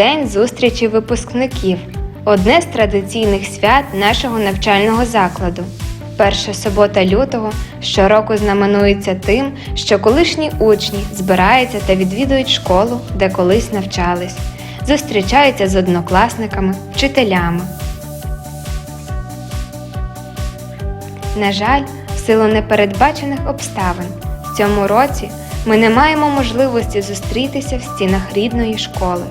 День зустрічі випускників одне з традиційних свят нашого навчального закладу. Перша субота лютого щороку знаменується тим, що колишні учні збираються та відвідують школу, де колись навчались, зустрічаються з однокласниками, вчителями. На жаль, в силу непередбачених обставин в цьому році ми не маємо можливості зустрітися в стінах рідної школи.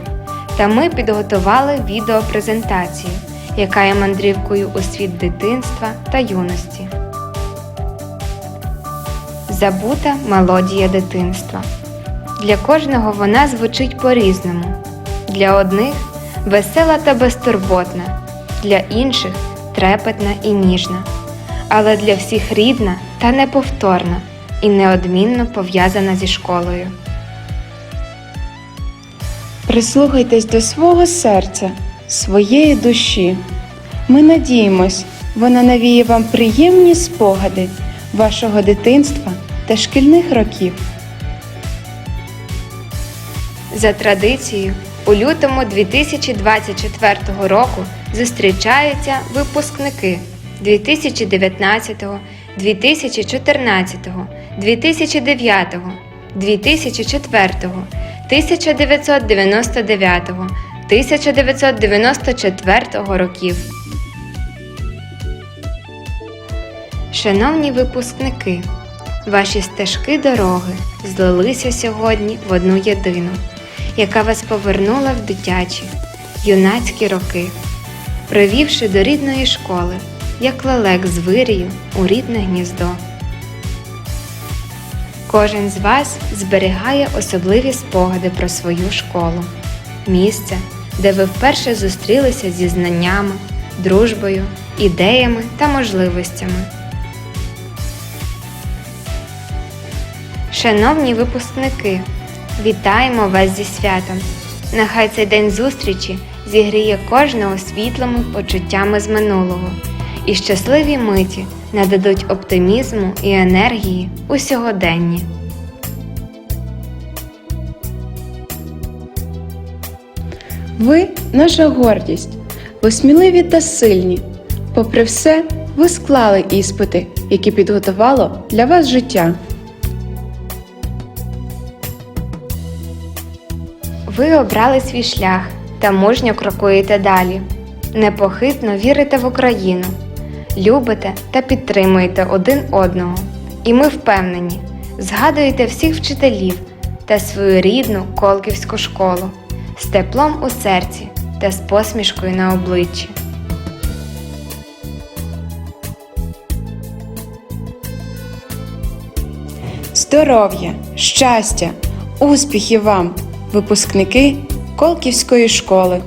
Та ми підготували відеопрезентацію, яка є мандрівкою у світ дитинства та юності. Забута мелодія дитинства. Для кожного вона звучить по-різному. Для одних весела та безтурботна, для інших трепетна і ніжна, але для всіх рідна та неповторна і неодмінно пов'язана зі школою. Прислухайтесь до свого серця, своєї душі. Ми надіємось, вона навіє вам приємні спогади вашого дитинства та шкільних років. За традицією, у лютому 2024 року зустрічаються випускники 2019, 2014, 2009, 2004, 1999, 1994 років. Шановні випускники, ваші стежки дороги злилися сьогодні в одну єдину, яка вас повернула в дитячі, юнацькі роки, привівши до рідної школи, як лелек з вирію у рідне гніздо. Кожен з вас зберігає особливі спогади про свою школу, місце, де ви вперше зустрілися зі знаннями, дружбою, ідеями та можливостями. Шановні випускники, вітаємо вас зі святом! Нехай цей день зустрічі зігріє кожного світлими почуттями з минулого, і щасливі миті нададуть оптимізму і енергії у сьогоденні. Ви наша гордість, ви сміливі та сильні. Попри все, ви склали іспити, які підготувало для вас життя. Ви обрали свій шлях та мужньо крокуєте далі. Непохитно вірите в Україну, любите та підтримуєте один одного. І ми впевнені, згадуєте всіх вчителів та свою рідну Колківську школу з теплом у серці та з посмішкою на обличчі. Здоров'я, щастя, успіхів вам, випускники Колківської школи.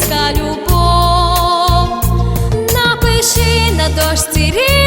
Батьківська любов, напиши на дошці рік.